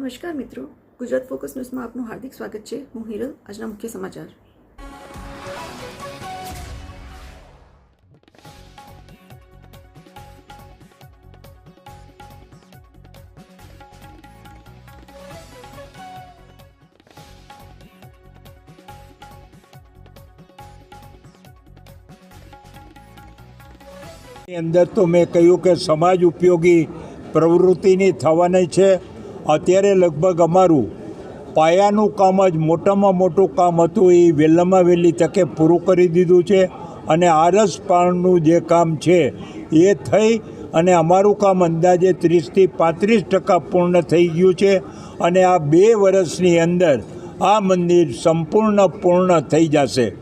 નમસ્કાર મિત્રો. ગુજરાત ફોકસ ન્યૂઝમાં આપનું હાર્દિક સ્વાગત છે. હું હિરલ, આજના મુખ્ય સમાચાર. અંદર તો મેં કહ્યું કે સમાજ ઉપયોગી પ્રવૃત્તિની થવાની છે. અત્યારે લગભગ અમારું પાયાનું કામ જ મોટામાં મોટું કામ હતું, એ વહેલામાં વહેલી તકે પૂરું કરી દીધું છે. અને આરસપાળનું જે કામ છે, એ થઈ અને અમારું કામ અંદાજે ત્રીસથી પાંત્રીસ ટકા પૂર્ણ થઈ ગયું છે. અને આ બે વર્ષની અંદર આ મંદિર સંપૂર્ણ પૂર્ણ થઈ જશે.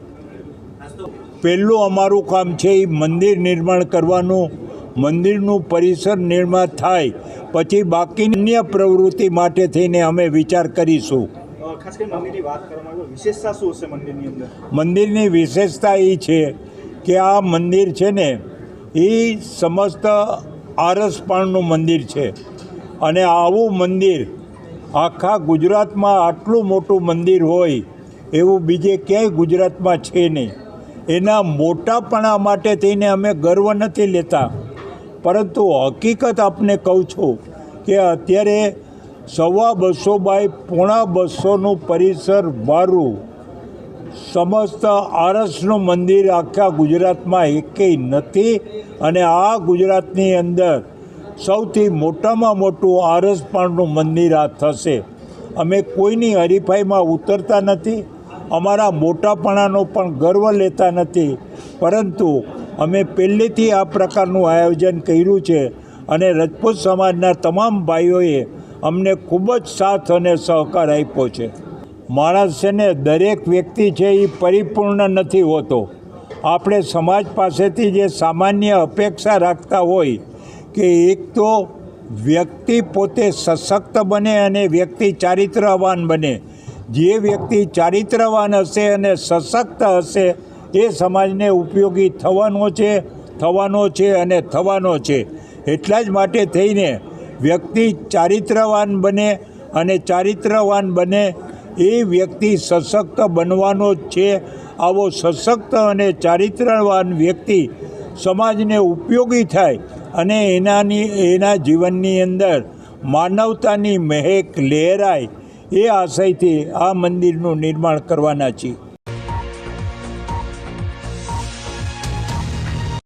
પહેલું અમારું કામ છે, એ મંદિર નિર્માણ કરવાનું. મંદિરનું પરિસર નિર્માણ થાય. પછી બાકી અન્ય પ્રવૃત્તિ માટે થઈને અમે વિચાર કરીશું. મંદિરની વિશેષતા એ છે કે આ મંદિર છે ને એ સમસ્ત આરસપાણનું મંદિર છે. અને આવું મંદિર આખા ગુજરાતમાં આટલું મોટું મંદિર હોય એવું બીજે ક્યાંય ગુજરાતમાં છે નહીં. એના મોટાપણા માટે થઈને અમે ગર્વ નથી લેતા. પરંતુ હકીકત આપને કહું છું કે અત્યારે સવા બસો બાય પોણા બસોનું પરિસર મારું સમસ્ત આરસનું મંદિર આખા ગુજરાતમાં એકેય નથી અને આ ગુજરાતની અંદર સૌથી મોટામાં મોટું આરસપાણનું મંદિર આ થશે. અમે કોઈની હરીફાઈમાં ઉતરતા નથી, અમારા મોટાપણાનો પણ ગર્વ લેતા નથી. પરંતુ અમે પહેલેથી આ પ્રકારનું આયોજન કર્યું છે અને રજપૂત સમાજના તમામ ભાઈઓએ અમને ખૂબ જ સાથ અને સહકાર આપ્યો છે. માણસ છે દરેક વ્યક્તિ છે એ પરિપૂર્ણ નથી હોતો. આપણે સમાજ પાસેથી જે સામાન્ય અપેક્ષા રાખતા હોય કે એક તો વ્યક્તિ પોતે સશક્ત બને અને વ્યક્તિ ચારિત્રવાન બને. જે વ્યક્તિ ચારિત્રવાન હશે અને સશક્ત હશે એ સમાજને ઉપયોગી થવાનો છે થવાનો છે અને થવાનો છે. એટલા જ માટે થઈને વ્યક્તિ ચારિત્રવાન બને અને ચારિત્રવાન બને એ વ્યક્તિ સશક્ત બનવાનો છે. આવો સશક્ત અને ચારિત્રવાન વ્યક્તિ સમાજને ઉપયોગી થાય અને એનાની, એના જીવનની અંદર માનવતાની મહેક લહેરાય એ આશયથી આ મંદિરનું નિર્માણ કરવાના છીએ.